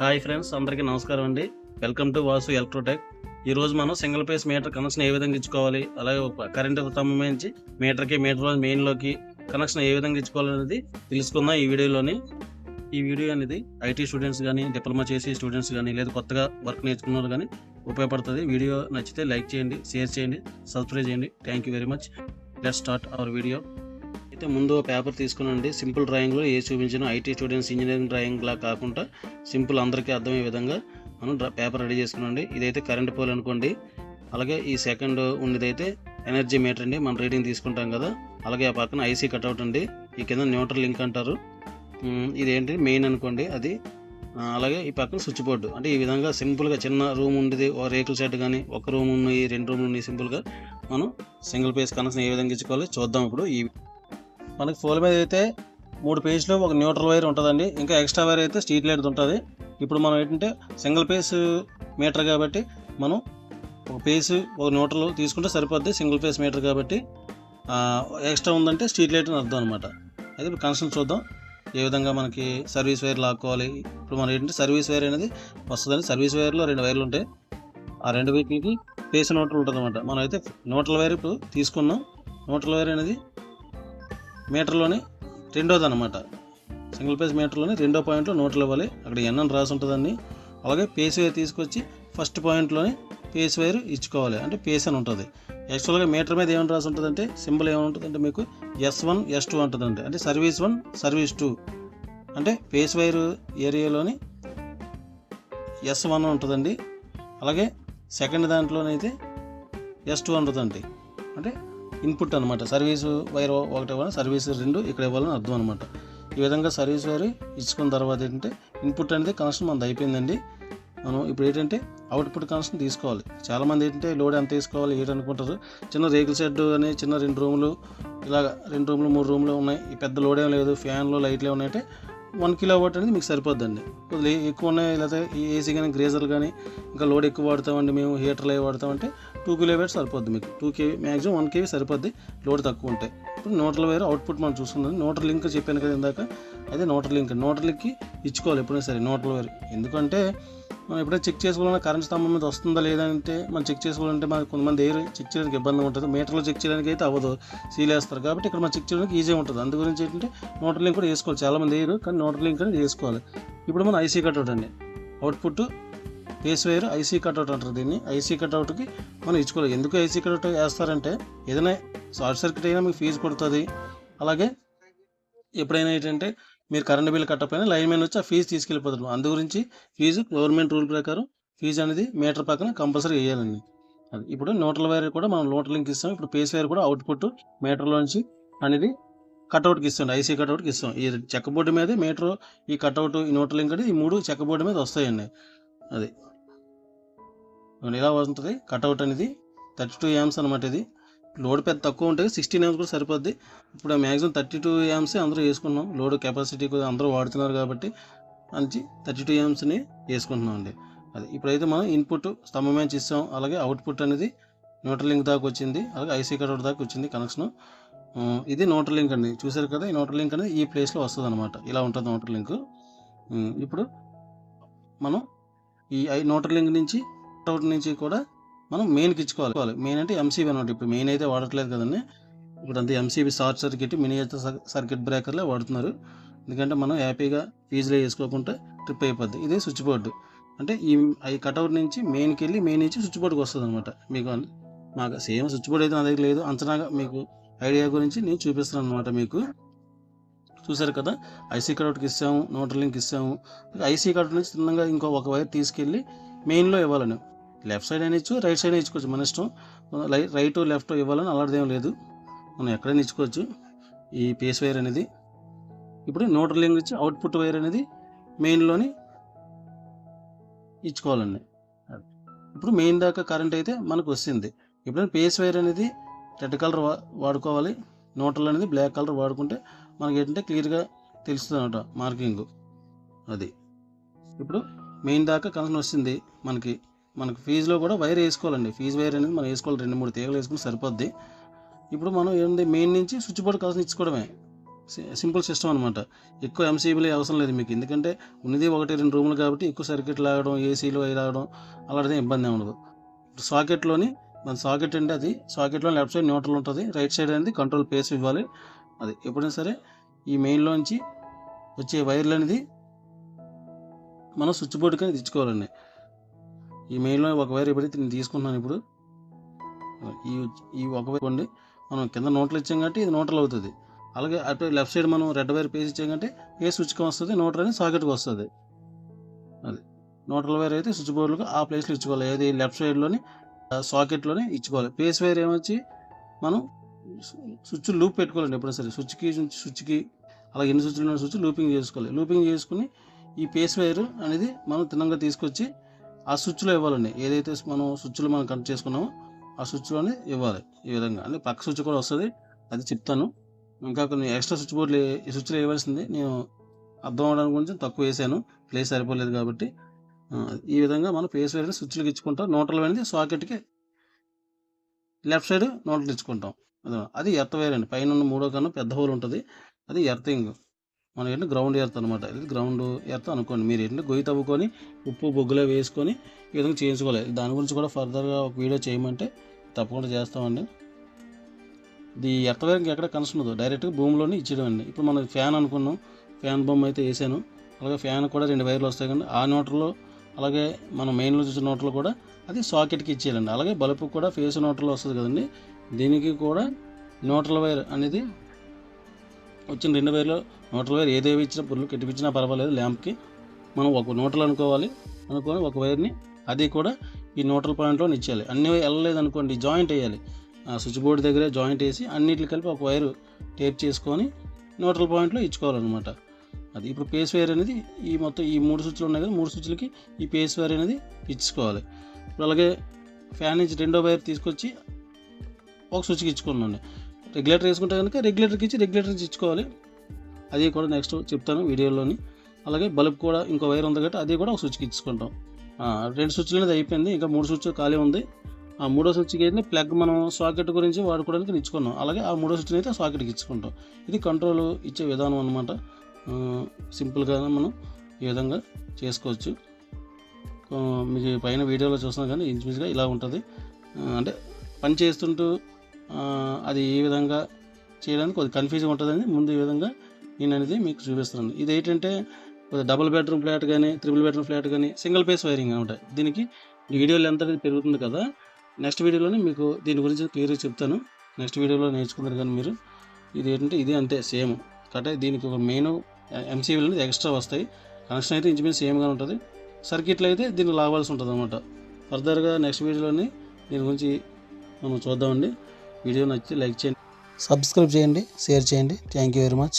Hi friends అందరికీ నమస్కారం అండి. Welcome to Vasu Electrotech. ఈ రోజు మనం సింగిల్ ఫేస్ మీటర్ కనెక్షన్ ఏ విధంగా ఇచ్చుకోవాలి అలాగే కరెంటు కరెంట్ సంబంధించి మీటర్కి మీటర్ మెయిన్లోకి కనెక్షన్ ఏ విధంగా ఇచ్చుకోవాలనేది తెలుసుకుందాం ఈ వీడియోలోని. ఈ వీడియో అనేది ఐటీ స్టూడెంట్స్ కానీ డిప్లొమా చేసే స్టూడెంట్స్ కానీ లేదా కొత్తగా వర్క్ నేర్చుకున్న వాళ్ళు కానీ ఉపయోగపడుతుంది. వీడియో నచ్చితే లైక్ చేయండి షేర్ చేయండి సబ్స్క్రైబ్ చేయండి. Thank you very much. Let start our video. అయితే ముందు పేపర్ తీసుకునండి. సింపుల్ డ్రాయింగ్లో ఏ చూపించిన ఐటీ స్టూడెంట్స్ ఇంజనీరింగ్ డ్రాయింగ్ లా కాకుండా సింపుల్ అందరికీ అర్థమయ్యే విధంగా మనం పేపర్ రెడీ చేసుకునండి. ఇదైతే కరెంట్ పోల్ అనుకోండి. అలాగే ఈ సెకండ్ ఉండేదైతే ఎనర్జీ మీటర్ అండి. మనం రీడింగ్ తీసుకుంటాం కదా. అలాగే ఆ పక్కన ఐసీ కట్అవుట్ అండి. ఈ కింద న్యూట్రల్ లింక్ అంటారు. ఇదేంటి? మెయిన్ అనుకోండి అది. అలాగే ఈ పక్కన స్విచ్ బోర్డు అంటే ఈ విధంగా సింపుల్గా చిన్న రూమ్ ఉండేది. ఒక రేకుల షెడ్ కానీ ఒక రూమ్ ఉన్నాయి రెండు రూమ్లు ఉన్నాయి సింపుల్గా మనం సింగిల్ పేస్ కనెక్షన్ ఏ విధంగా ఇచ్చుకోవాలి చూద్దాం ఇప్పుడు ఈ మనకి ఫోల్ మీద అయితే మూడు పేజ్లు ఒక న్యూట్రల్ వైర్ ఉంటుందండి. ఇంకా ఎక్స్ట్రా వైర్ అయితే స్ట్రీట్ లైట్ ఉంటుంది. ఇప్పుడు మనం ఏంటంటే సింగిల్ పేస్ మీటర్ కాబట్టి మనం ఒక పేస్ ఒక న్యూట్రల్ తీసుకుంటే సరిపోద్ది సింగిల్ పేస్ మీటర్ కాబట్టి. ఎక్స్ట్రా ఉందంటే స్ట్రీట్ లైట్ అని అర్థం అనమాట అయితే ఇప్పుడు కనెక్షన్ చూద్దాం. ఏ విధంగా మనకి సర్వీస్ వైర్ లాక్కోవాలి. ఇప్పుడు మనం ఏంటంటే సర్వీస్ వైర్ అనేది వస్తుందండి. సర్వీస్ వైర్లో రెండు వైర్లు ఉంటాయి. ఆ రెండు వైర్లకి పేస్ న్యూట్రల్ ఉంటుంది అనమాట మనం అయితే న్యూట్రల్ వైర్ ఇప్పుడు తీసుకున్నాం. న్యూట్రల్ వైర్ అనేది మీటర్లోని రెండోది అనమాట సింగిల్ పేజ్ మీటర్లోని రెండో పాయింట్లో నోట్లు ఇవ్వాలి. అక్కడ ఎన్ అని రాసి ఉంటుందండి. అలాగే పేస్ వైర్ తీసుకొచ్చి ఫస్ట్ పాయింట్లోని పేస్ వైర్ ఇచ్చుకోవాలి. అంటే పేస్ అని ఉంటుంది. యాక్చువల్గా మీటర్ మీద ఏమని రాసి ఉంటుందంటే సింబల్ ఏమైనా ఉంటుందంటే మీకు ఎస్ వన్ ఎస్ టూ ఉంటుందండి అంటే సర్వీస్ వన్ సర్వీస్ టూ అంటే పేస్ వైర్ ఏరియాలోని ఎస్ వన్ ఉంటుందండి. అలాగే సెకండ్ దాంట్లోనైతే ఎస్ టూ ఉంటుందండి. అంటే ఇన్పుట్ అనమాట సర్వీసు వైర్ ఒకటి ఇవ్వాలి సర్వీస్ రెండు ఇక్కడ ఇవ్వాలని అర్థం అనమాట ఈ విధంగా సర్వీస్ వైర్ ఇచ్చుకున్న తర్వాత ఏంటంటే ఇన్పుట్ అనేది కనెక్షన్ మనది అయిపోయిందండి. మనం ఇప్పుడు ఏంటంటే అవుట్పుట్ కనెక్షన్ తీసుకోవాలి. చాలామంది ఏంటంటే లోడ్ ఎంత తీసుకోవాలి ఏంటి అనుకుంటారు. చిన్న రేకుల షెడ్ అని చిన్న రెండు రూములు ఇలాగ రెండు రూములు మూడు రూములు ఉన్నాయి. పెద్ద లోడ్ ఏం లేదు ఫ్యాన్లు లైట్లు ఉన్నాయంటే వన్ కిలో వాట్ అనేది మీకు సరిపోద్దండి. కొద్దిగా ఎక్కువ ఉన్నాయి లేకపోతే ఏసీ కానీ గ్రేజర్లు కానీ ఇంకా లోడ్ ఎక్కువ వాడతామండి మేము హీటర్లు అవి వాడతామంటే టూ కిలో వాట్ సరిపోద్ది మీకు. Two KV maximum one KV సరిపోద్ది లోడ్ తక్కువ ఉంటాయి ఇప్పుడు నోట్ల వేరు అవుట్పుట్ మనం చూసుకుందాం నోటర్ లింక్ చెప్పాను కదా ఇందాక. అదే నోటర్ లింక్. నోటర్ లింక్కి ఇచ్చుకోవాలి ఎప్పుడైనా సరే నోట్ల వేరు. ఎందుకంటే మనం ఎప్పుడైనా చెక్ చేసుకోవాలన్నా కరెంట్ స్తంభం మీద వస్తుందా లేదంటే మనం చెక్ చేసుకోవాలంటే మనకు కొంతమంది ఎయిర్ చెక్ చేయడానికి ఇబ్బంది ఉంటుంది. మీటర్లో చెక్ చేయడానికి అయితే అవ్వదు. సీల్ వేస్తారు కాబట్టి ఇక్కడ మనం చెక్ చేయడానికి ఈజీ ఉంటుంది. అందు గురించి ఏంటంటే నోటర్ లింక్ కూడా వేసుకోవాలి. చాలామంది ఎయిర్ కానీ నోటర్ లింక్ అనేది వేసుకోవాలి. ఇప్పుడు మనం ఐసీ కట్అవుట్ అండి. Output phase wire IC cutout అంటారు దీన్ని. ఐసీ కట్అవుట్కి మనం ఇచ్చుకోవాలి. ఎందుకు ఐసీ కట్అవుట్ వేస్తారంటే ఏదైనా షార్ట్ సర్క్యూట్ అయినా మీకు ఫీజు కొడుతుంది అలాగే ఎప్పుడైనా ఏంటంటే మీరు కరెంట్ బిల్ కట్టకపోయినా లైన్ మ్యాన్ వచ్చి ఆ ఫీజు తీసుకెళ్ళిపోతారు. అందు గురించి ఫీజు గవర్నమెంట్ రూల్ ప్రకారం ఫీజు అనేది మీటర్ పక్కన కంపల్సరీ వేయాలండి. అది ఇప్పుడు నోట్ల వైర్ కూడా మనం నోటల్ లింక్ ఇస్తాం. ఇప్పుడు పేస్ వైర్ కూడా అవుట్పుట్ మీటర్లో నుంచి అనేది కట్అవుట్కి ఇస్తాం. ఐసీ కట్అవుట్కి ఇస్తాం. ఈ చెక్క బోర్డు మీద మీటర్ ఈ కట్అవుట్ ఈ నోటల్ లింక్ అనేది ఈ మూడు చెక్క బోర్డు మీద వస్తాయండి. అది. ఇలా ఉంటుంది కట్అవుట్ అనేది థర్టీ టూ యామ్స్ అనమాట ఇది. లోడ్ పెద్ద తక్కువ ఉంటుంది. సిక్స్టీన్ యామ్స్ కూడా సరిపోద్ది. ఇప్పుడు మ్యాక్సిమం థర్టీ టూ యామ్స్ అందరూ వేసుకున్నాం. లోడ్ కెపాసిటీ కూడా అందరూ వాడుతున్నారు కాబట్టి మంచి థర్టీ టూ యామ్స్ని వేసుకుంటున్నాం అండి. అది ఇప్పుడైతే మనం ఇన్పుట్ స్తంభం మ్యాచ్ ఇస్తాం అలాగే అవుట్పుట్ అనేది న్యూట్రల్ లింక్ దాకా వచ్చింది. అలాగే ఐసీ కట్అవుట్ దాకా వచ్చింది కనెక్షన్ ఇది నోటర్ లింక్ అండి. చూసారు కదా ఈ నోటర్ లింక్ అనేది ఈ ప్లేస్లో వస్తుంది అనమాట ఇలా ఉంటుంది నోటర్ లింక్ ఇప్పుడు మనం ఈ ఐ లింక్ నుంచి అవుట్ నుంచి కూడా మనం మెయిన్కి ఇచ్చుకోవాలి. మెయిన్ అంటే ఎంసీబీ అనమాట ఇప్పుడు మెయిన్ అయితే వాడట్లేదు కదండి. ఇప్పుడు అంతా MCB short circuit miniature circuit బ్రేకర్లే వాడుతున్నారు. ఎందుకంటే మనం హ్యాపీగా ఫీజులో వేసుకోకుండా ట్రిప్ అయిపోద్ది. ఇది స్విచ్ బోర్డు అంటే ఈ ఈ కట్అవుట్ నుంచి మెయిన్కి వెళ్ళి మెయిన్ నుంచి స్విచ్ బోర్డుకి వస్తుంది అనమాట మీకు మాకు సేమ్ స్విచ్ బోర్డ్ అయితే నా దగ్గర లేదు. అంచనాగా మీకు ఐడియా గురించి నేను చూపిస్తాను అనమాట మీకు. చూసారు కదా? ఐసీ కట్అవుట్కి ఇస్తాము నోటర్ లింక్ ఇస్తాము ఐసీ కట్అవుట్ నుంచి చిన్నగా ఇంకో ఒక వైర్ తీసుకెళ్ళి మెయిన్లో ఇవ్వాలని. లెఫ్ట్ సైడ్ అయినా ఇచ్చు రైట్ సైడ్ ఇచ్చుకోవచ్చు. మన ఇష్టం. రైట్ లెఫ్ట్ ఇవ్వాలని అలాంటిదేం లేదు. మనం ఎక్కడైనా ఇచ్చుకోవచ్చు. ఈ పేస్ వైర్ అనేది. ఇప్పుడు నోటర్ లింక్ ఇచ్చి అవుట్పుట్ వైర్ అనేది మెయిన్లోని ఇచ్చుకోవాలండి. ఇప్పుడు మెయిన్ దాకా కరెంట్ అయితే మనకు వస్తుంది. ఎప్పుడైనా పేస్ వైర్ అనేది రెడ్ కలర్ వా వాడుకోవాలి. న్యూట్రల్ అనేది బ్లాక్ కలర్ వాడుకుంటే మనకి ఏంటంటే క్లియర్గా తెలుస్తుంది అనమాట మార్కింగ్. అది. ఇప్పుడు మెయిన్ దాకా కనెక్షన్ వస్తుంది మనకి. మనకి ఫీజులో కూడా వైర్ వేసుకోవాలండి. ఫీజు వైర్ అనేది మనం వేసుకోవాలి. రెండు మూడు తీగలు వేసుకుని సరిపోద్ది. ఇప్పుడు మనం ఏంటి మెయిన్ నుంచి స్విచ్ బోర్డ్ కనెక్షన్ ఇచ్చుకోవడమే. సింపుల్ సిస్టమ్ అనమాట ఎక్కువ ఎంసీబీలు అవసరం లేదు మీకు. ఎందుకంటే ఉన్నది ఒకటి రెండు రూములు కాబట్టి ఎక్కువ సర్క్యూట్ లాగడం ఏసీలు అవి లాగడం అలాంటిది ఇబ్బంది ఉండదు. ఉండదు సాకెట్లోని మన సాకెట్ అంటే అది. సాకెట్లో లెఫ్ట్ సైడ్ న్యూట్రల్ ఉంటుంది. రైట్ సైడ్ అనేది కంట్రోల్ పేస్ ఇవ్వాలి. అది ఎప్పుడైనా సరే ఈ మెయిన్లోంచి వచ్చే వైర్లు అనేది మనం స్విచ్ బోర్డు తెచ్చుకోవాలండి ఈ మెయిన్లో ఒక వైర్ పెడితే నేను తీసుకున్నాను ఇప్పుడు ఈ ఈ ఒక వైర్ కొండి మనం కింద నోట్లు ఇచ్చాం కాబట్టి ఇది నోటల్ అవుతుంది. అలాగే అటు లెఫ్ట్ సైడ్ మనం రెడ్ వైర్ పేస్ ఇచ్చాం కంటే ఏ స్విచ్కి వస్తుంది నోటర్ అనేది సాకెట్కి వస్తుంది. అది. నోటల్ వైర్ అయితే స్విచ్ బోర్డులకు ఆ ప్లేస్లో ఇచ్చుకోవాలి. ఏది లెఫ్ట్ సైడ్లోని సాకెట్లోనే ఇచ్చుకోవాలి. పేస్ వైర్ ఏమొచ్చి మనం స్విచ్ లూప్ పెట్టుకోవాలండి ఎప్పుడైనా సరే. స్విచ్కి స్విచ్కి అలా ఎన్ని స్విచ్లు ఉన్న స్విచ్ లూపింగ్ చేసుకోవాలి. లూపింగ్ చేసుకుని ఈ పేస్ వైర్ అనేది మనం తిన్నంగా తీసుకొచ్చి ఆ స్విచ్లో ఇవ్వాలండి. ఏదైతే మనం స్విచ్లో మనం కనెక్ట్ చేసుకున్నామో ఆ స్విచ్లోనే ఇవ్వాలి ఈ విధంగా. అంటే పక్క స్విచ్ కూడా వస్తుంది అది చెప్తాను. ఇంకా కొన్ని ఎక్స్ట్రా స్విచ్ బోర్డులు ఈ స్విచ్లో వేయవలసింది నేను అర్థం అవడానికి కొంచెం తక్కువ వేసాను. ప్లేస్ సరిపోలేదు కాబట్టి. ఈ విధంగా మనం ప్లేస్ వేరే స్విచ్లకు ఇచ్చుకుంటాం. నోటలు అనేది సాకెట్కి లెఫ్ట్ సైడ్ నోట్లు ఇచ్చుకుంటాం. అది ఎర్త్ వైర్ అండి. పైన ఉన్న మూడో కన్నా పెద్ద హోల్ ఉంటుంది. అది ఎర్తింగ్. మనం ఏంటంటే గ్రౌండ్ ఎర్త్ అనమాట ఇది గ్రౌండ్ ఎర్త్ అనుకోండి. మీరు ఏంటంటే గొయ్యి తవ్వుకొని ఉప్పు బొగ్గులో వేసుకొని ఈ విధంగా చేయించుకోవాలి. దాని గురించి కూడా ఫర్దర్గా ఒక వీడియో చేయమంటే తప్పకుండా చేస్తామండి. ఇది ఎర్త్ వైర్ ఎక్కడ కనెక్షన్ ఉందో డైరెక్ట్గా భూమిలోనే ఇచ్చేయడం అండి ఇప్పుడు మనం ఫ్యాన్ అనుకున్నాం. ఫ్యాన్ బొమ్మ అయితే వేసాను. అలాగే ఫ్యాన్ కూడా రెండు వైర్లు వస్తాయి కానీ ఆ నోట్లో అలాగే మనం మెయిన్లో చూసిన నోట్లో కూడా అది సాకెట్కి ఇచ్చేయాలండి. అలాగే బల్బు కూడా ఫేస్ నోట్లో వస్తుంది కదండి. దీనికి కూడా న్యూట్రల్ వైర్ అనేది వచ్చిన రెండు వేలు నూట వైర్ ఏదేవి ఇచ్చినా పుల్లు కెట్టిపించినా పర్వాలేదు ల్యాంప్కి మనం ఒక నూటలు అనుకోవాలి అనుకొని ఒక వైర్ని అది కూడా ఈ నూటల పాయింట్లో ఇచ్చేయాలి అన్ని వెళ్ళలేదు అనుకోండి జాయింట్ వేయాలి. ఆ స్విచ్ బోర్డు దగ్గరే జాయింట్ వేసి అన్నిటిని కలిపి ఒక వైరు టేప్ చేసుకొని నూటల పాయింట్లో ఇచ్చుకోవాలన్నమాట. అది ఇప్పుడు పేస్ వైర్ అనేది ఈ మొత్తం ఈ మూడు స్విచ్లు ఉన్నాయి కదా మూడు స్విచ్లకి ఈ పేస్ వైర్ అనేది ఇచ్చుకోవాలి. ఇప్పుడు అలాగే ఫ్యాన్ నుంచి రెండో వైర్ తీసుకొచ్చి ఒక స్విచ్కి ఇచ్చుకున్నాను రెగ్యులేటర్ వేసుకుంటే కనుక రెగ్యులేటర్కి ఇచ్చి రెగ్యులేటర్ నుంచి ఇచ్చుకోవాలి. అది కూడా నెక్స్ట్ చెప్తాను వీడియోలోని. అలాగే బల్బ్ కూడా ఇంకో వైర్ ఉంది కాబట్టి అది కూడా ఒక స్విచ్కి ఇచ్చుకుంటాం. రెండు స్విచ్లు అనేది అయిపోయింది. ఇంకా మూడు స్విచ్ ఖాళీ ఉంది. ఆ మూడో స్విచ్కి అయితే ప్లగ్ మనం సాకెట్ గురించి వాడుకోవడానికి ఇచ్చుకున్నాం. అలాగే ఆ మూడో స్విచ్ని అయితే సాకెట్కి ఇచ్చుకుంటాం. ఇది కంట్రోల్ ఇచ్చే విధానం అనమాట సింపుల్గా మనం ఈ విధంగా చేసుకోవచ్చు. మీకు పైన వీడియోలో చూస్తున్నాం కానీ ఇంచుమించుగా ఇలా ఉంటుంది. అంటే పని చేస్తుంటూ అది ఏ విధంగా చేయడానికి కొద్ది కన్ఫ్యూజింగ్ ఉంటుందని ముందు ఈ విధంగా నేను అనేది మీకు చూపిస్తున్నాను. ఇది ఏంటంటే డబుల్ బెడ్రూమ్ ఫ్లాట్ కానీ త్రిబుల్ బెడ్రూమ్ ఫ్లాట్ కానీ సింగిల్ పేస్ వైరింగ్ అనమాట. దీనికి వీడియో లెంత్ అనేది పెరుగుతుంది కదా. నెక్స్ట్ వీడియోలోనే మీకు దీని గురించి క్లియర్గా చెప్తాను. నెక్స్ట్ వీడియోలో నేర్చుకుంటారు కానీ మీరు ఇది ఏంటంటే ఇది అంతే సేమ్ కాబట్టి దీనికి ఒక మెయిన్ ఎంసీవీలు అనేది ఎక్స్ట్రా వస్తాయి. కనెక్షన్ అయితే ఇంచుమించు సేమ్గా ఉంటుంది. సర్క్యూట్లు అయితే దీనికి లాగాల్సి ఉంటుంది అనమాట ఫర్దర్గా నెక్స్ట్ వీడియోలోని దీని గురించి మనం చూద్దామండి. వీడియో నచ్చి లైక్ చేయండి. సబ్స్క్రైబ్ చేయండి షేర్ చేయండి. Thank you very much